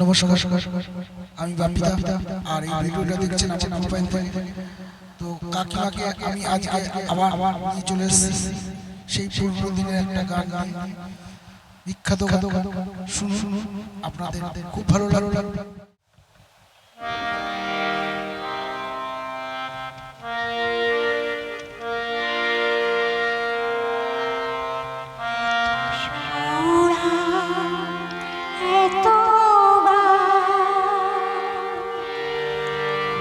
নমস্কার। আমি বাপিদা আর এই ভিডিওটা দেখছেন আমার মোবাইল তো কাকিমাকে আমি আজ আবার নিয়ে চলে এসেছি। সেই পূর্ব দিনের একটা গান গান বিখ্যাত গান। শুনুন, আপনাদের খুব ভালো লাগল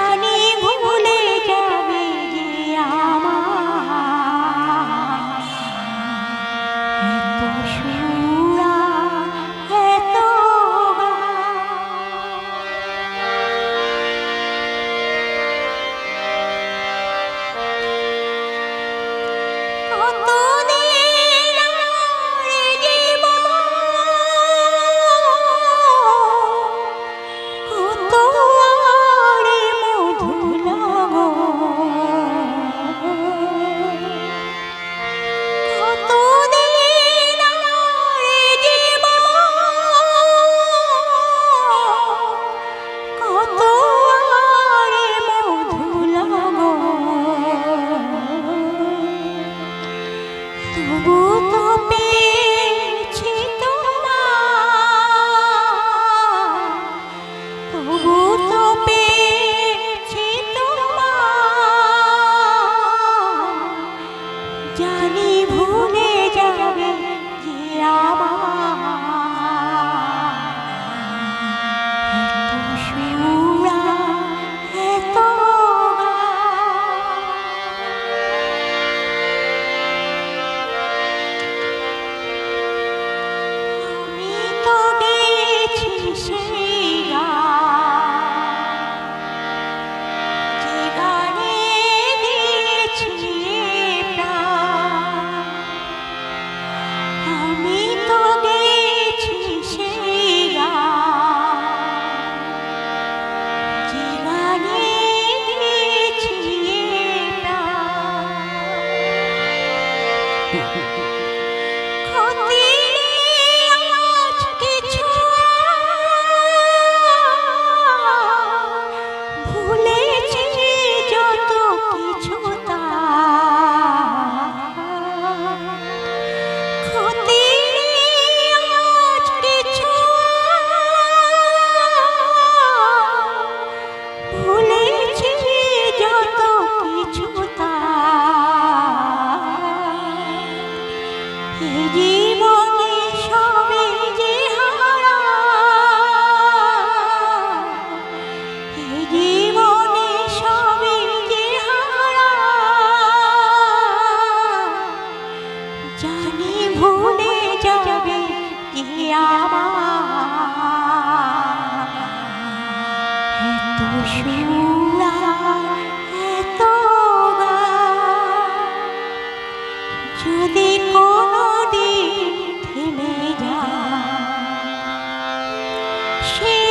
জানি ভুলে i Amén. Jibon share.